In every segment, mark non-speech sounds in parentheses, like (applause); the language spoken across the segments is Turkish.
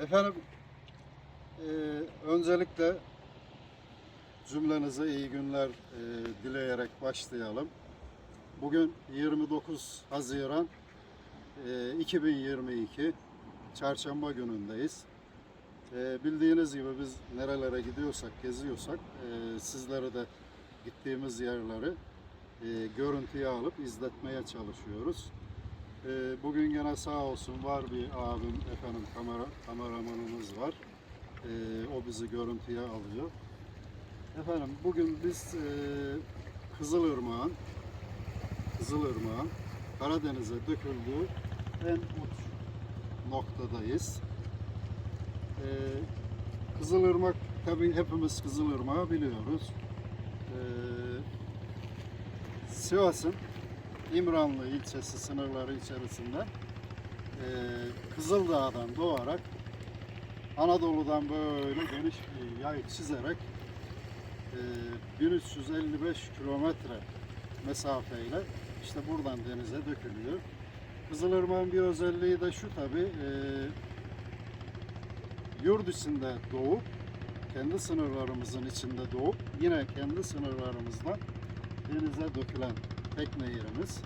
Efendim, eee, öncelikle cümlenize iyi günler eee, dileyerek başlayalım. Bugün 29 Haziran eee, 2022 Çarşamba günündeyiz. Eee, bildiğiniz gibi biz nerelere gidiyorsak, geziyorsak eee sizlere de gittiğimiz yerleri eee, görüntüye alıp izletmeye çalışıyoruz. Ee, bugün gene sağ olsun var bir abim efendim kamera kameramanımız var. Ee, o bizi görüntüye alıyor. Efendim bugün biz e, Kızılırmak'ın Kızılırmak'ın Karadeniz'e döküldüğü en uç noktadayız. Ee, Kızılırmak tabii hepimiz Kızılırmak'ı biliyoruz. Ee, Sivas'ın İmranlı ilçesi sınırları içerisinde eee Kızıldağ'dan doğarak Anadolu'dan böyle geniş bir yay çizerek eee 1355 kilometre mesafeyle işte buradan denize dökülüyor. Kızılırmak'ın bir özelliği de şu tabi yurt içinde doğup kendi sınırlarımızın içinde doğup yine kendi sınırlarımızdan denize dökülen tek nehirimiz.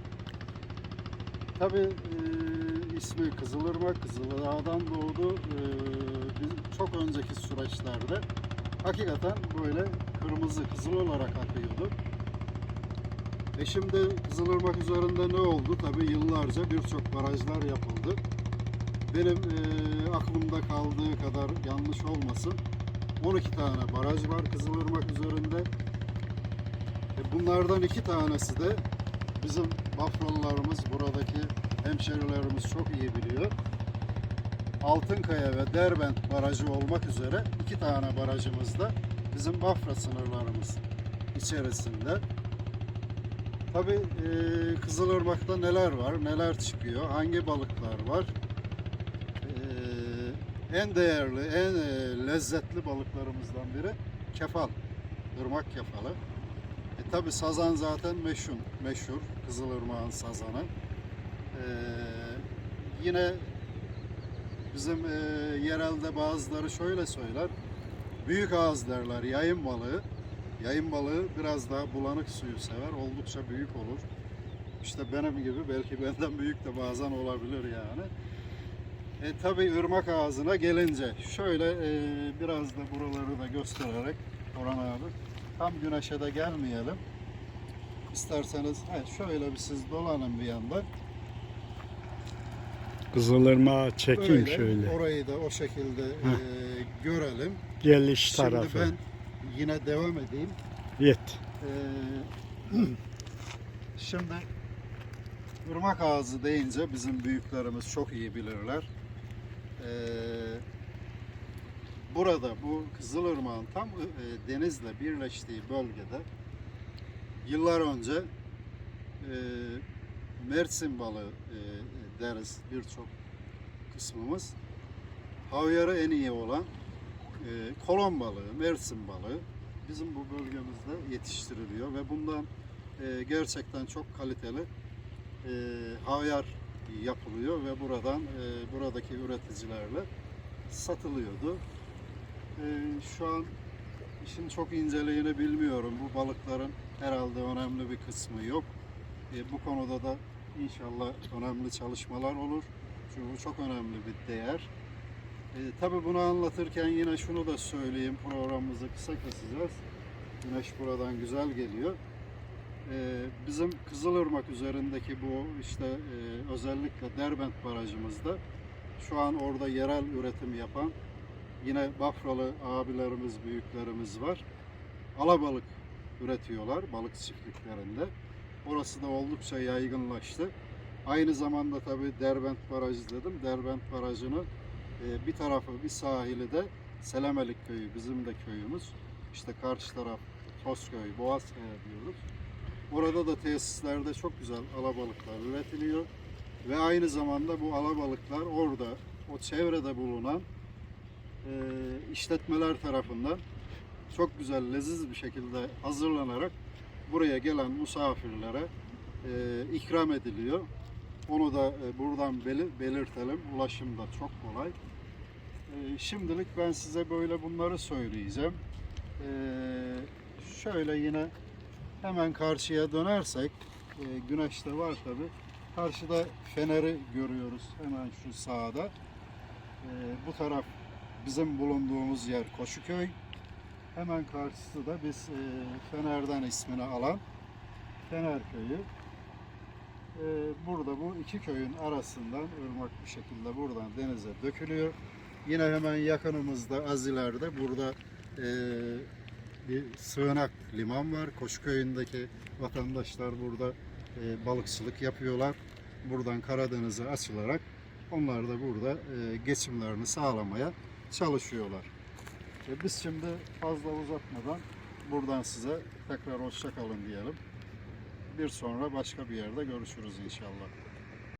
Tabi ismi Kızılırmak, Kızıldağ'dan doğdu. E, biz çok önceki süreçlerde hakikaten böyle kırmızı kızıl olarak akıyordu. E şimdi Kızılırmak üzerinde ne oldu? Tabi yıllarca birçok barajlar yapıldı. Benim e, aklımda kaldığı kadar yanlış olmasın. 12 tane baraj var Kızılırmak üzerinde. E, Bunlardan iki tanesi de bizim Bafralılarımız, buradaki hemşerilerimiz çok iyi biliyor. Altınkaya ve Derbent barajı olmak üzere iki tane barajımız da bizim Bafra sınırlarımız içerisinde. Tabi e, Kızılırmak'ta neler var, neler çıkıyor, hangi balıklar var. E, en değerli, en e, lezzetli balıklarımızdan biri kefal, ırmak kefalı. E tabi sazan zaten meşhur, meşhur Kızılırmak'ın sazanı. E, yine bizim e, yerelde bazıları şöyle söyler. Büyük ağız derler yayın balığı. Yayın balığı biraz daha bulanık suyu sever. Oldukça büyük olur. İşte benim gibi belki benden büyük de bazen olabilir yani. E, tabii ırmak ağzına gelince şöyle e, biraz da buraları da göstererek Orhan abi tam güneşe de gelmeyelim. İsterseniz he, şöyle bir siz dolanın bir yanda. Kızılırmağı çekeyim Böyle şöyle. Orayı da o şekilde e, görelim. Geliş Şimdi tarafı. ben yine devam edeyim. Yet. Ee, (clears throat) şimdi ırmak ağzı deyince bizim büyüklerimiz çok iyi bilirler. Ee, burada bu Kızılırmak'ın tam e, denizle birleştiği bölgede yıllar önce e, Mersin balığı e, deriz birçok kısmımız. Havyarı en iyi olan e, kolon balığı, Mersin balığı bizim bu bölgemizde yetiştiriliyor ve bundan e, gerçekten çok kaliteli e, havyar yapılıyor ve buradan e, buradaki üreticilerle satılıyordu. E, şu an işin çok inceliğini bilmiyorum. Bu balıkların herhalde önemli bir kısmı yok. E, bu konuda da inşallah önemli çalışmalar olur. Çünkü bu çok önemli bir değer. E, tabii bunu anlatırken yine şunu da söyleyeyim. Programımızı kısa keseceğiz. Güneş buradan güzel geliyor. E, bizim Kızılırmak üzerindeki bu işte e, özellikle Derbent barajımızda şu an orada yerel üretim yapan yine Bafralı abilerimiz, büyüklerimiz var. Alabalık üretiyorlar balık çiftliklerinde. Orası da oldukça yaygınlaştı. Aynı zamanda tabii Derbent Barajı dedim. Derbent Barajı'nı e, bir tarafı bir sahili de Selemelik Köyü bizim de köyümüz. İşte karşı taraf Tozköy, Boğazkaya diyoruz. Orada da tesislerde çok güzel alabalıklar üretiliyor. Ve aynı zamanda bu alabalıklar orada o çevrede bulunan işletmeler tarafından çok güzel leziz bir şekilde hazırlanarak buraya gelen misafirlere e, ikram ediliyor. Onu da e, buradan beli- belirtelim. Ulaşım da çok kolay. Ee, şimdilik ben size böyle bunları söyleyeceğim. Ee, şöyle yine hemen karşıya dönersek, e, güneş de var tabi. Karşıda feneri görüyoruz hemen şu sağda. Ee, bu taraf bizim bulunduğumuz yer Koşuköy. Hemen karşısı da biz e, Fener'den ismini alan Fener Köyü. Ee, burada bu iki köyün arasından ırmak bir şekilde buradan denize dökülüyor. Yine hemen yakınımızda az ileride burada e, bir sığınak liman var. Koşuköy'ündeki vatandaşlar burada e, balıkçılık yapıyorlar. Buradan Karadeniz'e açılarak onlar da burada e, geçimlerini sağlamaya çalışıyorlar. E, biz şimdi fazla uzatmadan buradan size tekrar hoşça kalın diyelim. Bir sonra başka bir yerde görüşürüz inşallah.